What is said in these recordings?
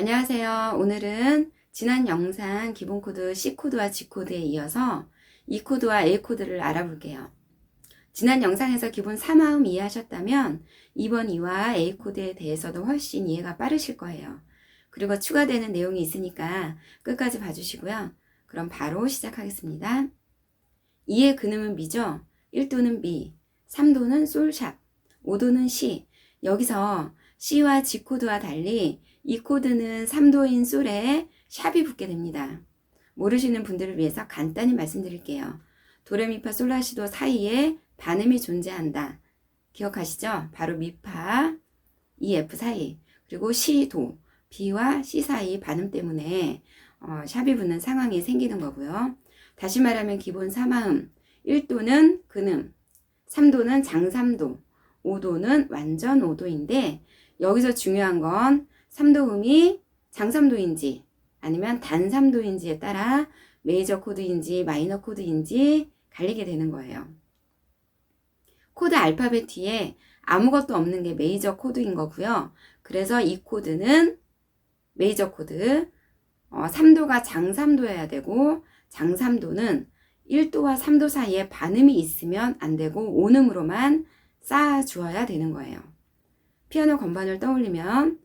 안녕하세요. 오늘은 지난 영상 기본 코드 C 코드와 G 코드에 이어서 E 코드와 A 코드를 알아볼게요. 지난 영상에서 기본 3마음 이해하셨다면 이번 E와 A 코드에 대해서도 훨씬 이해가 빠르실 거예요. 그리고 추가되는 내용이 있으니까 끝까지 봐주시고요. 그럼 바로 시작하겠습니다. 2의 근음은 B죠. 1도는 B, 3도는 솔샵, 5도는 C. 여기서 C와 G 코드와 달리 이 코드는 3도인 솔에 샵이 붙게 됩니다. 모르시는 분들을 위해서 간단히 말씀드릴게요. 도레미파 솔라시도 사이에 반음이 존재한다. 기억하시죠? 바로 미파, EF 사이, 그리고 시도, B와 C 사이 반음 때문에 어, 샵이 붙는 상황이 생기는 거고요. 다시 말하면 기본 3마음, 1도는 근음, 3도는 장삼도, 5도는 완전 5도인데 여기서 중요한 건 3도음이 장삼도인지 아니면 단삼도인지에 따라 메이저 코드인지 마이너 코드인지 갈리게 되는 거예요. 코드 알파벳 뒤에 아무것도 없는 게 메이저 코드인 거고요. 그래서 이 코드는 메이저 코드, 어, 3도가 장삼도여야 되고 장삼도는 1도와 3도 사이에 반음이 있으면 안 되고 온음으로만 쌓아주어야 되는 거예요. 피아노 건반을 떠올리면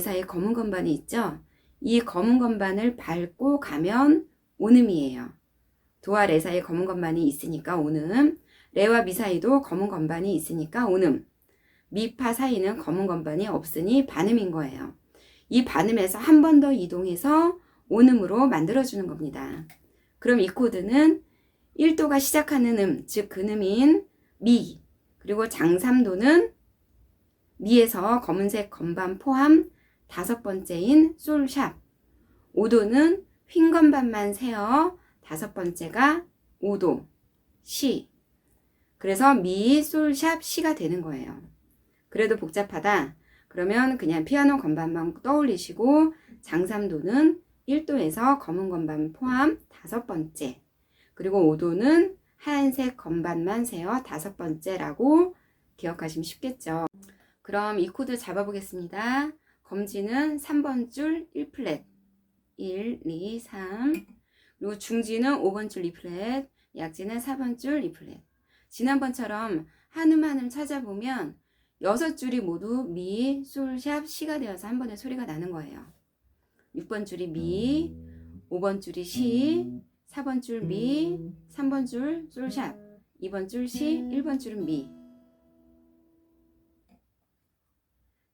사이에 검은 건반이 있죠. 이 검은 건반을 밟고 가면 온음이에요. 사이에 검은 건반이 있으니까 온음, 레와 미 사이도 검은 건반이 있으니까 온음, 미파 사이는 검은 건반이 없으니 반음인 거예요. 이 반음에서 한 번 더 이동해서 온음으로 만들어주는 겁니다. 그럼 이 코드는 1도가 시작하는 음, 즉 근음인 미, 그리고 장삼도는 미에서 검은색 건반 포함 다섯 번째인 솔샵. 5도는 휜 건반만 세어 다섯 번째가 5도, 시. 그래서 미, 솔샵, 시가 되는 거예요. 그래도 복잡하다. 그러면 그냥 피아노 건반만 떠올리시고 장삼도는 1도에서 검은 건반 포함 다섯 번째. 그리고 5도는 하얀색 건반만 세어 다섯 번째라고 기억하시면 쉽겠죠. 그럼 이 코드 잡아보겠습니다. 검지는 3번 줄 1플랫 1, 2, 3 그리고 중지는 5번 줄 2플랫 약지는 4번 줄 2플랫 지난번처럼 한 음 한 음 찾아보면 6줄이 모두 미, 솔, 샵, 시가 되어서 한 번에 소리가 나는 거예요. 6번 줄이 미, 5번 줄이 시, 4번 줄 미, 3번 줄 솔, 샵, 2번 줄 시, 1번 줄은 미.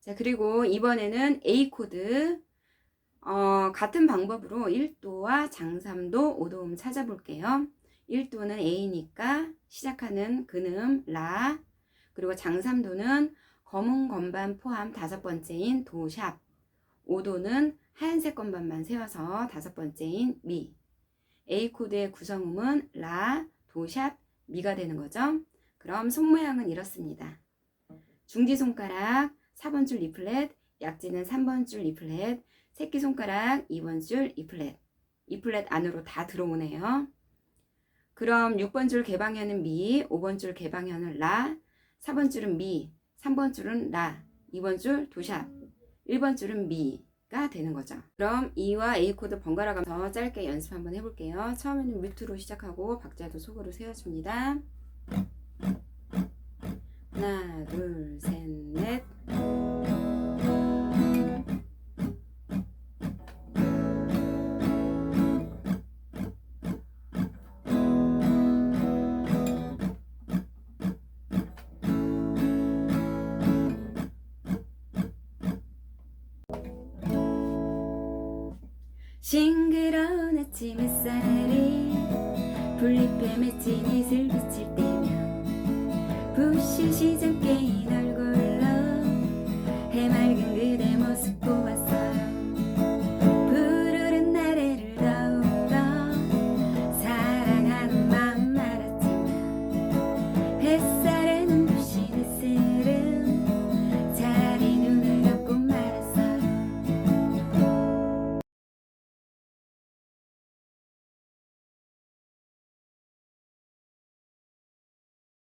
자, 그리고 이번에는 A 코드. 어, 같은 방법으로 1도와 장삼도 5도음 찾아볼게요. 1도는 A니까 시작하는 근음 라, 그리고 장삼도는 검은 건반 포함 다섯 번째인 도샵, 5도는 하얀색 건반만 세워서 다섯 번째인 미. A 코드의 구성음은 라, 도샵, 미가 되는 거죠. 그럼 손 모양은 이렇습니다. 중지 손가락 4번 줄 2플랫, 약지는 3번 줄 2플랫, 새끼손가락 2번 줄 2플랫, 2플랫 안으로 다 들어오네요. 그럼 6번 줄 개방현은 미, 5번 줄 개방현은 라, 4번 줄은 미, 3번 줄은 라, 2번 줄 도샵, 1번 줄은 미가 되는 거죠. 그럼 E와 A 코드 번갈아 가면서 짧게 연습 한번 해볼게요. 처음에는 뮤트로 시작하고 박자도 속으로 세워줍니다. 하나, 둘, 셋, 넷. 싱그러운 아침 햇살이 풀잎에 맺힌 이슬 비칠 때면 부시시 잠깨인 얼굴